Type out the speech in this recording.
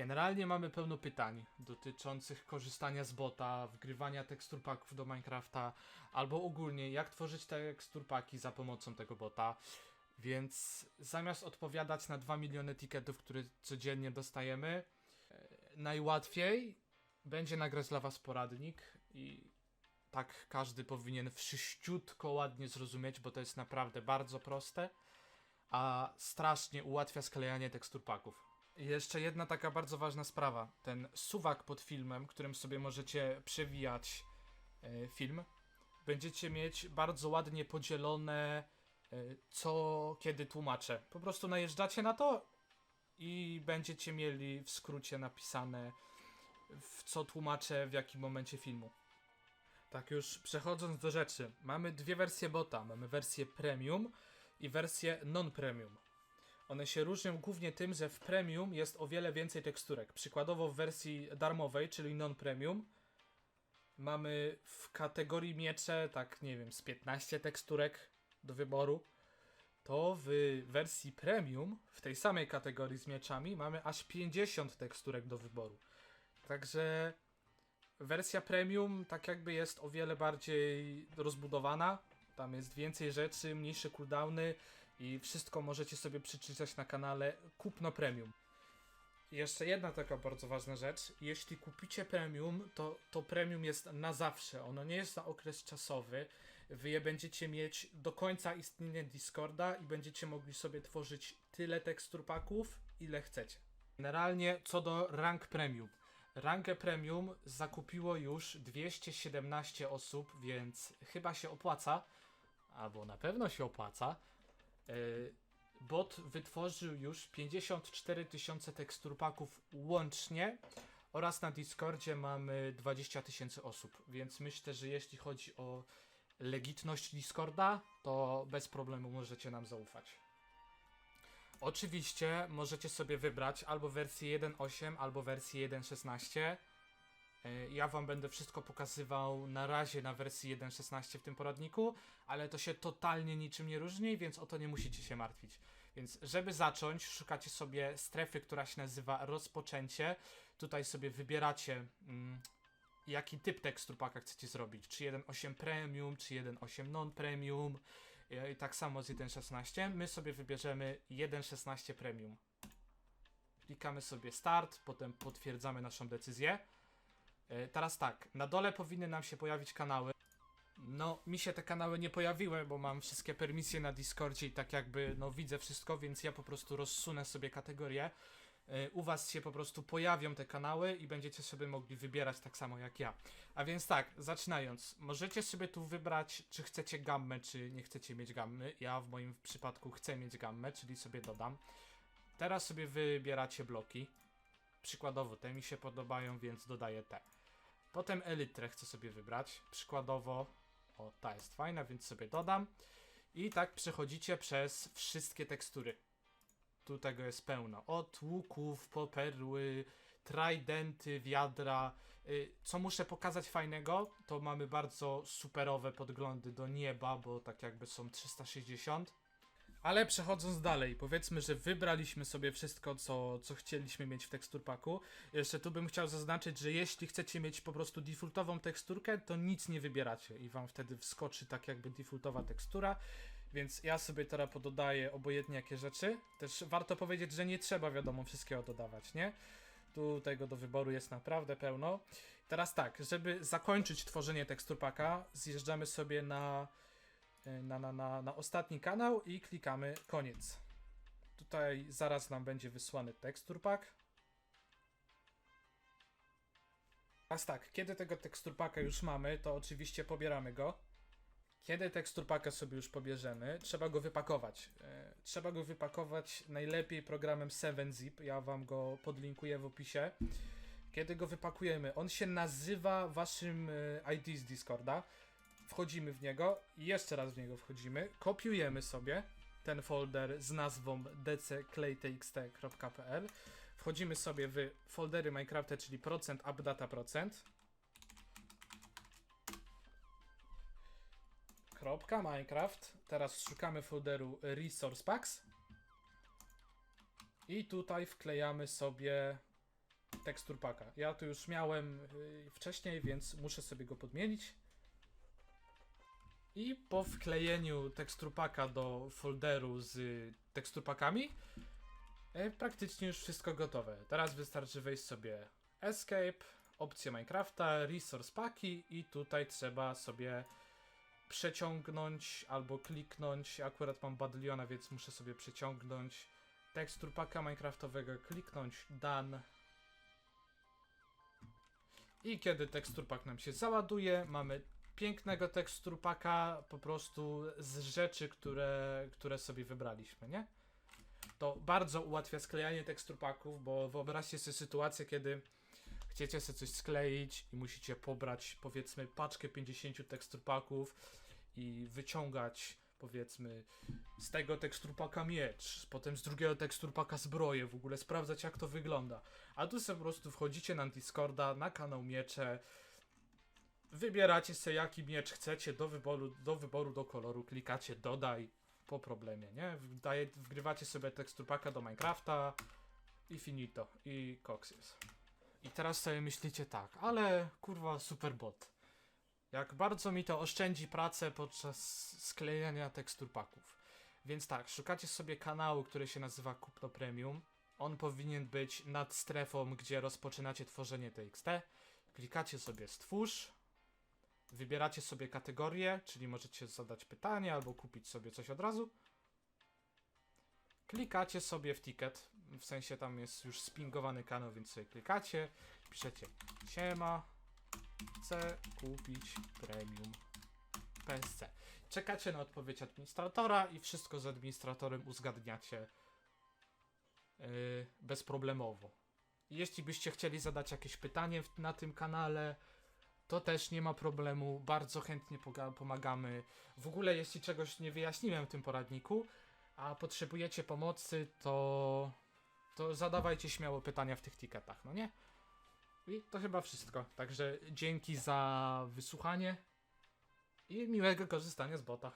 Generalnie mamy pełno pytań dotyczących korzystania z bota, wgrywania teksturpaków do Minecrafta, albo ogólnie jak tworzyć teksturpaki za pomocą tego bota. Więc zamiast odpowiadać na 2 miliony ticketów, które codziennie dostajemy, e, najłatwiej będzie nagrać dla Was poradnik i tak każdy powinien wszyściutko ładnie zrozumieć, bo to jest naprawdę bardzo proste, a strasznie ułatwia sklejanie teksturpaków. Jeszcze jedna taka bardzo ważna sprawa. Ten suwak pod filmem, którym sobie możecie przewijać e, film, będziecie mieć bardzo ładnie podzielone e, co kiedy tłumaczę. Po prostu najeżdżacie na to i będziecie mieli w skrócie napisane w co tłumaczę w jakim momencie filmu. Tak już przechodząc do rzeczy, mamy dwie wersje bota. Mamy wersję premium i wersję non-premium. One się różnią głównie tym, że w premium jest o wiele więcej teksturek. Przykładowo w wersji darmowej, czyli non-premium, mamy w kategorii miecze, tak nie wiem, z 15 teksturek do wyboru. To w wersji premium, w tej samej kategorii z mieczami, mamy aż 50 teksturek do wyboru. Także wersja premium tak jakby jest o wiele bardziej rozbudowana. Tam jest więcej rzeczy, mniejsze cooldowny i wszystko możecie sobie przeczytać na kanale Kupno Premium. Jeszcze jedna taka bardzo ważna rzecz. Jeśli kupicie premium, to to premium jest na zawsze. Ono nie jest na okres czasowy. Wy je będziecie mieć do końca istnienia Discorda i będziecie mogli sobie tworzyć tyle tekstur paków, ile chcecie. Generalnie co do rank premium. Rankę premium zakupiło już 217 osób, więc chyba się opłaca, albo na pewno się opłaca. Yy, Bot wytworzył już 54 tysiące teksturpaków łącznie oraz na Discordzie mamy 20 tysięcy osób, więc myślę, że jeśli chodzi o legitność Discorda, to bez problemu możecie nam zaufać. Oczywiście możecie sobie wybrać albo wersję 1.8, albo wersję 1.16. E, Ja wam będę wszystko pokazywał na razie na wersji 1.16 w tym poradniku, ale to się totalnie niczym nie różni, więc o to nie musicie się martwić. Więc żeby zacząć, szukacie sobie strefy, która się nazywa rozpoczęcie. Tutaj sobie wybieracie mm, jaki typ tekstur paka chcecie zrobić. Czy 1.8 premium, czy 1.8 non-premium. E, I tak samo z 1.16. My sobie wybierzemy 1.16 premium. Klikamy sobie start, potem potwierdzamy naszą decyzję. E, Teraz tak, na dole powinny nam się pojawić kanały. No, mi się te kanały nie pojawiły, bo mam wszystkie permisje na Discordzie i tak jakby, no widzę wszystko, więc ja po prostu rozsunę sobie kategorie. U was się po prostu pojawią te kanały i będziecie sobie mogli wybierać tak samo jak ja. A więc tak, zaczynając, możecie sobie tu wybrać, czy chcecie gammę, czy nie chcecie mieć gammy. Ja w moim przypadku chcę mieć gammę, czyli sobie dodam. Teraz sobie wybieracie bloki. Przykładowo te mi się podobają, więc dodaję te. Potem elytrę chcę sobie wybrać. Przykładowo, o ta jest fajna, więc sobie dodam. I tak przechodzicie przez wszystkie tekstury. Tu tego jest pełno. Od łuków, po perły, tridenty, wiadra. Y, Co muszę pokazać fajnego, to mamy bardzo superowe podglądy do nieba, bo tak jakby są 360. Ale przechodząc dalej, powiedzmy, że wybraliśmy sobie wszystko, co, co chcieliśmy mieć w teksturpaku. Jeszcze tu bym chciał zaznaczyć, że jeśli chcecie mieć po prostu defaultową teksturkę, to nic nie wybieracie i wam wtedy wskoczy tak jakby defaultowa tekstura. Więc ja sobie teraz pododaję obojętnie jakie rzeczy. Też warto powiedzieć, że nie trzeba wiadomo wszystkiego dodawać, nie? Tu tego do wyboru jest naprawdę pełno. Teraz tak, żeby zakończyć tworzenie teksturpaka, zjeżdżamy sobie na na, na, na, na ostatni kanał i klikamy koniec. Tutaj zaraz nam będzie wysłany tekstur pack. Teraz tak, kiedy tego tekstur packa już mamy, to oczywiście pobieramy go. Kiedy tekstur packa sobie już pobierzemy, trzeba go wypakować. E, trzeba go wypakować najlepiej programem 7zip. Ja wam go podlinkuję w opisie. Kiedy go wypakujemy, on się nazywa waszym e, ID z Discorda wchodzimy w niego i jeszcze raz w niego wchodzimy, kopiujemy sobie ten folder z nazwą dcclaytxt.pl wchodzimy sobie w foldery Minecrafta, czyli procent updata procent. Kropka Minecraft. Teraz szukamy folderu resource packs. I tutaj wklejamy sobie tekstur paka. Ja to już miałem y, wcześniej, więc muszę sobie go podmienić. I po wklejeniu tekstur paka do folderu z tekstur pakami, e, praktycznie już wszystko gotowe. Teraz wystarczy wejść sobie Escape, opcję Minecrafta, Resource Paki i tutaj trzeba sobie przeciągnąć albo kliknąć. Akurat mam Badliona, więc muszę sobie przeciągnąć tekstur paka Minecraftowego, kliknąć Done. I kiedy tekstur pak nam się załaduje, mamy pięknego tekstur paka po prostu z rzeczy, które, które sobie wybraliśmy, nie? To bardzo ułatwia sklejanie tekstur paków, bo wyobraźcie sobie sytuację, kiedy chcecie sobie coś skleić i musicie pobrać powiedzmy paczkę 50 tekstur paków i wyciągać powiedzmy z tego teksturpaka miecz, potem z drugiego teksturpaka zbroję, w ogóle sprawdzać jak to wygląda. A tu sobie po prostu wchodzicie na Discorda, na kanał miecze, wybieracie sobie jaki miecz chcecie do wyboru, do wyboru, do koloru, klikacie dodaj po problemie, nie? Wdaje, wgrywacie sobie teksturpaka do Minecrafta i finito, i koks jest. I teraz sobie myślicie tak, ale kurwa super bot. Jak bardzo mi to oszczędzi pracę podczas sklejania tekstur paków. Więc tak, szukacie sobie kanału, który się nazywa Kupno Premium. On powinien być nad strefą, gdzie rozpoczynacie tworzenie TXT. Klikacie sobie stwórz. Wybieracie sobie kategorię, czyli możecie zadać pytanie albo kupić sobie coś od razu. Klikacie sobie w ticket, w sensie tam jest już spingowany kanał, więc sobie klikacie, piszecie siema, chcę kupić premium PSC. Czekacie na odpowiedź administratora i wszystko z administratorem uzgadniacie yy, bezproblemowo. Jeśli byście chcieli zadać jakieś pytanie na tym kanale, to też nie ma problemu, bardzo chętnie pomagamy. W ogóle, jeśli czegoś nie wyjaśniłem w tym poradniku, a potrzebujecie pomocy, to, to zadawajcie śmiało pytania w tych ticketach, no nie? I to chyba wszystko. Także dzięki za wysłuchanie i miłego korzystania z bota.